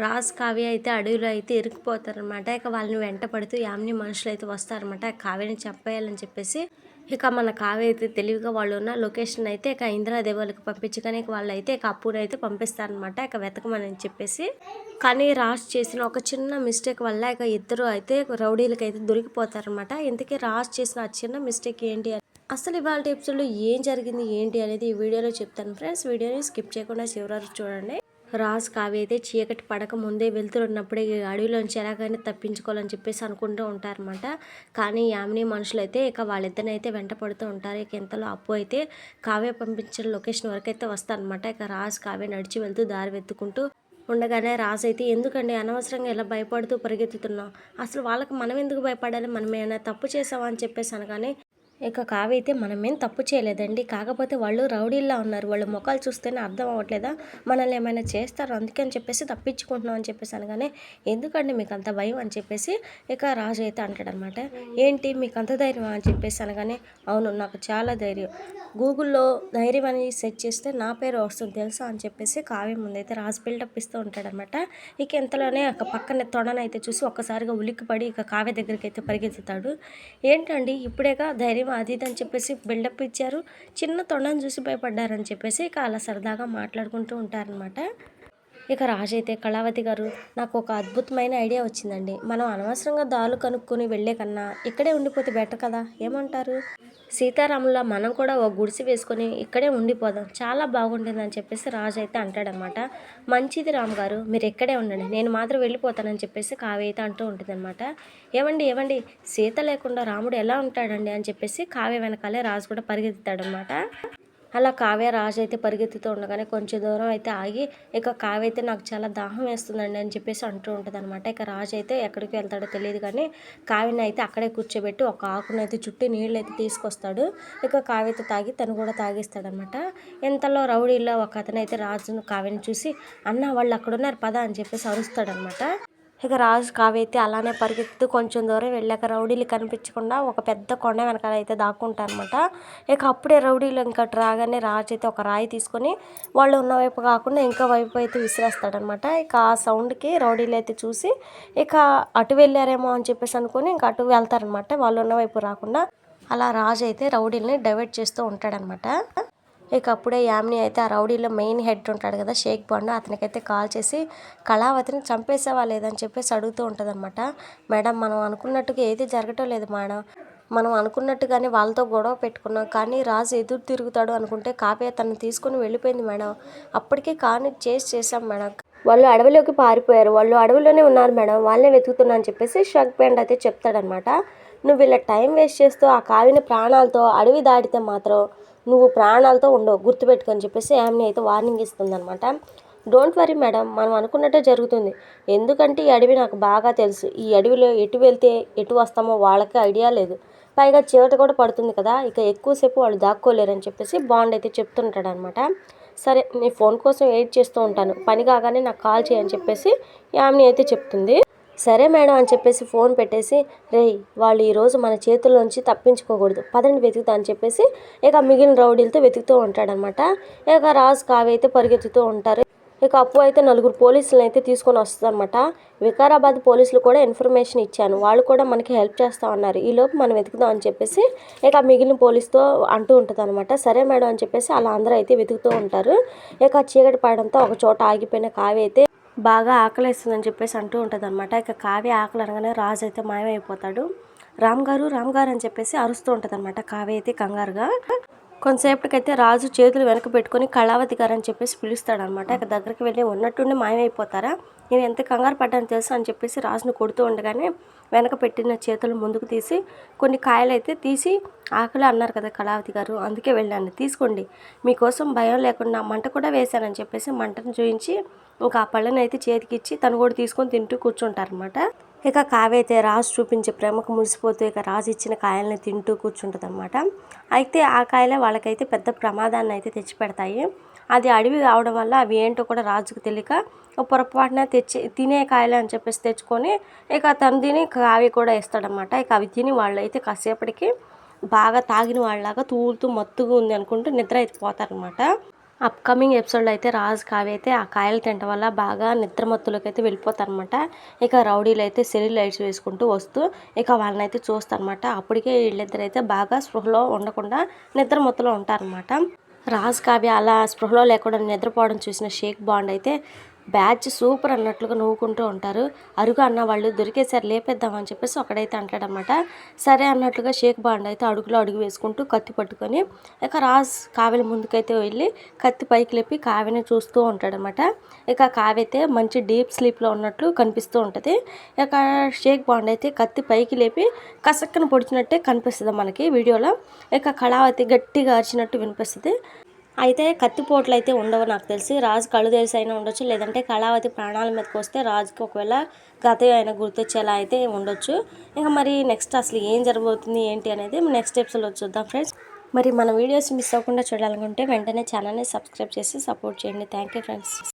రాజ్ కావ్య అయితే అడవిలో అయితే ఇరికిపోతారనమాట ఇక వాళ్ళని వెంట పడుతూ యామిని మనుషులు అయితే వస్తారనమాట కావ్యని చెప్పేయాలని చెప్పేసి ఇక మన కావ్య అయితే తెలివిగా వాళ్ళు ఉన్న లొకేషన్ అయితే ఇక ఇందిరాదేవి వాళ్ళకి పంపించగానే ఇక వాళ్ళు అయితే ఇక అప్పుడు అయితే పంపిస్తారనమాట ఇక వెతకమని చెప్పేసి. కానీ రాజ్ చేసిన ఒక చిన్న మిస్టేక్ వల్ల ఇక ఇద్దరు అయితే రౌడీలకి అయితే దొరికిపోతారనమాట ఇంతకీ రాజ్ చేసిన ఆ చిన్న మిస్టేక్ ఏంటి? అని అసలు ఇవాళ ఎపిసోడ్లో ఏం జరిగింది ఏంటి అనేది ఈ వీడియోలో చెప్తాను. ఫ్రెండ్స్ వీడియోని స్కిప్ చేయకుండా చివరి చూడండి. రాజ్ కావ్య అయితే చీకటి పడక ముందే వెళ్తున్నప్పుడే అడవిలోంచి ఎలాగైనా తప్పించుకోవాలని చెప్పేసి అనుకుంటూ ఉంటారనమాట కానీ యామిని మనుషులు అయితే ఇక వాళ్ళిద్దరిని అయితే వెంట పడుతూ ఉంటారు. ఇక ఇంతలో అప్పు అయితే కావ్య పంపించిన లొకేషన్ వరకు అయితే వస్తారనమాట ఇక రాజ్ కావ్య నడిచి వెళ్తూ దారి వెతుకుంటూ ఉండగానే రాజు అయితే ఎందుకండి అనవసరంగా ఇలా భయపడుతూ పరిగెత్తుతున్నాం అసలు వాళ్ళకి మనం ఎందుకు భయపడాలి? మనం ఏమైనా తప్పు చేసామా అని చెప్పేసి అనగానే ఇక కావ్య అయితే మనమేం తప్పు చేయలేదండి. కాకపోతే వాళ్ళు రౌడీల్లా ఉన్నారు. వాళ్ళు ముఖాలు చూస్తేనే అర్థం అవ్వట్లేదా? మనల్ని ఏమైనా చేస్తారు? అందుకే అని చెప్పేసి తప్పించుకుంటున్నాం అని చెప్పేసి అనగానే ఎందుకండి మీకు అంత భయం? అని చెప్పేసి ఇక రాజు అయితే అంటాడనమాట. ఏంటి? మీకు అంత ధైర్యం అని చెప్పేసి అనగానే అవును నాకు చాలా ధైర్యం. గూగుల్లో ధైర్యం అని సెర్చ్ చేస్తే నా పేరు వస్తుంది తెలుసా? అని చెప్పేసి కావ్య ముందైతే రాజు బిల్డప్ ఇస్తూ ఉంటాడనమాట. ఇక ఎంతలోనే ఒక పక్కన తొడనైతే చూసి ఒక్కసారిగా ఉలిక్కిపడి ఇక కావ్య దగ్గరికి అయితే పరిగెత్తుతాడు. ఏంటండి? ఇప్పుడేగా ధైర్యం అది ఇది అని చెప్పేసి బిల్డప్ ఇచ్చారు. చిన్న తొండను చూసి భయపడ్డారని చెప్పేసి ఇక అలా సరదాగా మాట్లాడుకుంటూ ఉంటారనమాట ఇక రాజు అయితే కళావతి గారు నాకు ఒక అద్భుతమైన ఐడియా వచ్చిందండి. మనం అనవసరంగా దారులు కనుక్కొని వెళ్ళే కన్నా ఇక్కడే ఉండిపోతే బెటర్ కదా? ఏమంటారు? సీతారాముల మనం కూడా ఒక గుడిసె వేసుకొని ఇక్కడే ఉండిపోదాం. చాలా బాగుంటుందని చెప్పేసి రాజు అయితే అంటాడనమాట. మంచిది రామ్ గారు మీరు ఇక్కడే ఉండండి. నేను మాత్రం వెళ్ళిపోతానని చెప్పేసి కావ్య అయితే అంటూ ఉంటుందన్నమాట. ఏమండి ఏమండి సీత లేకుండా రాముడు ఎలా ఉంటాడండి? అని చెప్పేసి కావ్య వెనకాలే రాజు కూడా పరిగెత్తుతాడనమాట అలా కావ్య రాజు అయితే పరిగెత్తుతూ ఉండగానే కొంచెం దూరం అయితే ఆగి ఇక కావ్య అయితే నాకు చాలా దాహం వేస్తుందండి అని చెప్పేసి అంటూ ఉంటుంది అనమాట ఇక రాజు అయితే ఎక్కడికి వెళ్తాడో తెలియదు కానీ కావ్యని అయితే అక్కడే కూర్చోబెట్టి ఒక ఆకును అయితే చుట్టి నీళ్ళు అయితే తీసుకొస్తాడు. ఇక కావ్య అయితే తాగి తను కూడా తాగిస్తాడనమాట ఎంతలో రౌడీలో ఒక అతను అయితే రాజును కావ్యని చూసి అన్న వాళ్ళు అక్కడ ఉన్నారు పద అని చెప్పేసి అరుస్తాడనమాట ఇక రాజు కావ్య అయితే అలానే పరిగెత్తు కొంచెం దూరం వెళ్ళాక రౌడీలు కనిపించకుండా ఒక పెద్ద కొండ వెనకాల అయితే దాక్కుంటారనమాట ఇక అప్పుడే రౌడీలు ఇంకా రాగానే రాజు అయితే ఒక రాయి తీసుకొని వాళ్ళు ఉన్న వైపు కాకుండా ఇంకా వైపు అయితే విసిరేస్తాడనమాట ఇక ఆ సౌండ్కి రౌడీలు అయితే చూసి ఇక అటు వెళ్ళారేమో అని చెప్పేసి అనుకొని ఇంకా అటు వెళ్తారనమాట వాళ్ళు ఉన్న వైపు రాకుండా అలా రాజు అయితే రౌడీల్ని డైవర్ట్ చేస్తూ ఉంటాడనమాట ఇక అప్పుడే యామిని అయితే ఆ రౌడీలో మెయిన్ హెడ్ ఉంటాడు కదా షేక్ బాండు. అతనికైతే కాల్ చేసి కళావతిని చంపేసావా లేదని చెప్పేసి అడుగుతూ ఉంటుంది అనమాట మేడం మనం అనుకున్నట్టుగా ఏది జరగటం లేదు మేడం. మనం అనుకున్నట్టుగానే వాళ్ళతో గొడవ పెట్టుకున్నాం. కానీ రాజు ఎదురు తిరుగుతాడు అనుకుంటే కావ్య తను తీసుకుని వెళ్ళిపోయింది మేడం. అప్పటికే కానీ చేసి చేసాం మేడం. వాళ్ళు అడవిలోకి పారిపోయారు. వాళ్ళు అడవిలోనే ఉన్నారు మేడం. వాళ్ళనే వెతుకుతున్నా అని చెప్పేసి షక్ బ్యాండ్ అయితే చెప్తాడనమాట నువ్వు ఇలా టైం వేస్ట్ చేస్తూ ఆ కావిని ప్రాణాలతో అడవి దాటితే మాత్రం నువ్వు ప్రాణాలతో ఉండవు. గుర్తుపెట్టుకొని చెప్పేసి యామిని అయితే వార్నింగ్ ఇస్తుందనమాట డోంట్ వరీ మేడం మనం అనుకున్నట్టే జరుగుతుంది. ఎందుకంటే ఈ అడవి నాకు బాగా తెలుసు. ఈ అడవిలో ఎటు వెళ్తే ఎటు వస్తామో వాళ్ళకి ఐడియా లేదు. పైగా చీకటి కూడా పడుతుంది కదా ఇక ఎక్కువసేపు వాళ్ళు దాక్కోలేరని చెప్పేసి బాండ్ అయితే చెప్తుంటాడు అనమాట సరే నీ ఫోన్ కోసం వెయిట్ చేస్తూ ఉంటాను. పని కాగానే నాకు కాల్ చేయని చెప్పేసి యామ్ని అయితే చెప్తుంది. సరే మేడం అని చెప్పేసి ఫోన్ పెట్టేసి రేయ్ వాళ్ళు ఈరోజు మన చేతుల్లోంచి తప్పించుకోకూడదు. పదండి వెతుకుతా అని చెప్పేసి ఇక మిగిలిన రౌడీలతో వెతుకుతూ ఉంటాడనమాట. ఇక రాజు కావి అయితే పరిగెత్తుతూ ఉంటారు. ఇక అప్పు అయితే నలుగురు పోలీసులను అయితే తీసుకొని వస్తుందన్నమాట వికారాబాద్ పోలీసులు కూడా ఇన్ఫర్మేషన్ ఇచ్చాను. వాళ్ళు కూడా మనకి హెల్ప్ చేస్తా ఉన్నారు ఈ లోపు మనం వెతుకుదాం అని చెప్పేసి ఇక మిగిలిన పోలీస్తో అంటూ ఉంటుంది అనమాట సరే మేడం అని చెప్పేసి అలా అందరూ అయితే వెతుకుతూ ఉంటారు. ఇక చీకటి పడడంతో ఒక చోట ఆగిపోయిన కావి అయితే బాగా ఆకలిస్తుందని చెప్పేసి అంటూ ఉంటుంది అనమాట ఇక కావ్య ఆకలి అనగానే రాజు అయితే మాయమైపోతాడు. రామ్ గారు రామ్ గారు అని చెప్పేసి అరుస్తూ ఉంటుంది అనమాట కావ్య అయితే కంగారుగా. కొంతసేపటికైతే రాజు చేతులు వెనక పెట్టుకొని కళావతి గారు అని చెప్పేసి పిలుస్తాడనమాట ఇక దగ్గరికి వెళ్ళి ఉన్నట్టుండి మాయమైపోతారా? నేను ఎంత కంగారు పడ్డాను తెలుసు అని చెప్పేసి రాజును కొడుతూ ఉండగానే వెనక పెట్టిన చేతులు ముందుకు తీసి కొన్ని కాయలు అయితే తీసి ఆకలి అన్నారు కదా కళావతి గారు అందుకే వెళ్ళాను. తీసుకోండి. మీకోసం భయం లేకుండా మంట కూడా వేశానని చెప్పేసి మంటను చూపించి ఇంకా ఆ పళ్ళని అయితే చేతికిచ్చి తను కూడా తీసుకొని తింటూ కూర్చుంటారనమాట ఇక కావైతే అయితే రాజు చూపించే ప్రేమకు మురిసిపోతూ ఇక రాజు ఇచ్చిన కాయల్ని తింటూ కూర్చుంటుంది అనమాట అయితే ఆ కాయలే వాళ్ళకైతే పెద్ద ప్రమాదాన్ని అయితే తెచ్చిపెడతాయి. అది అడవి కావడం వల్ల అవి ఏంటో కూడా రాజుకు తెలియక పొరపాటున తెచ్చి తినే కాయలు అని చెప్పేసి తెచ్చుకొని ఇక తను తిని కావి కూడా ఇస్తాడనమాట ఇక అవి తిని వాళ్ళు అయితే కాసేపటికి బాగా తాగిన వాళ్ళలాగా తూలుతూ మత్తుగా ఉంది అనుకుంటూ నిద్ర అయితే పోతారనమాట అప్కమింగ్ ఎపిసోడ్లో అయితే రాజు కావి అయితే ఆ కాయలు తినడం వల్ల బాగా నిద్రమత్తులోకి అయితే వెళ్ళిపోతారనమాట ఇక రౌడీలు అయితే సెలి లైట్స్ వేసుకుంటూ వస్తూ ఇక వాళ్ళని అయితే చూస్తారనమాట అప్పటికే వీళ్ళిద్దరు అయితే బాగా స్పృహలో ఉండకుండా నిద్రమత్తులో ఉంటారనమాట రాజ్ కావ్య అలా స్పృహలో లేకుండా నిద్రపోవడం చూసిన షేక్ బాండ్ అయితే బ్యాచ్ సూపర్ అన్నట్లుగా నవ్వుకుంటూ ఉంటారు. అరుగు అన్న వాళ్ళు దొరికేసారి లేపేద్దామని చెప్పేసి ఒకడైతే అంటాడనమాట సరే అన్నట్లుగా షేక్ బాండ్ అయితే అడుగులో అడుగు వేసుకుంటూ కత్తి పట్టుకొని ఇక రాజ్ కావ్య ముందుకైతే వెళ్ళి కత్తి పైకి లేపి కావ్యని చూస్తూ ఉంటాడనమాట ఇక కావ్య అయితే మంచి డీప్ స్లీప్లో ఉన్నట్లు కనిపిస్తూ ఉంటుంది. ఇక షేక్ బాండ్ అయితే కత్తి పైకి లేపి కసక్కన పొడిచినట్టే కనిపిస్తుంది మనకి వీడియోలో. ఇక కళావతి గట్టిగా అరిచినట్టు వినిపిస్తుంది. అయితే కత్తిపోట్లు అయితే ఉండవు నాకు తెలిసి. రాజు కళ్ళు తెలిసి అయినా ఉండొచ్చు లేదంటే కళావతి ప్రాణాల మీదకి వస్తే రాజుకి ఒకవేళ గత అయినా గుర్తొచ్చేలా అయితే ఉండొచ్చు. ఇంకా మరి నెక్స్ట్ అసలు ఏం జరగబోతుంది ఏంటి అనేది నెక్స్ట్ ఎపిసోడ్లో చూద్దాం ఫ్రెండ్స్ మరి మన వీడియోస్ మిస్ అవ్వకుండా చూడాలనుకుంటే వెంటనే ఛానల్ని సబ్స్క్రైబ్ చేసి సపోర్ట్ చేయండి. Thank you friends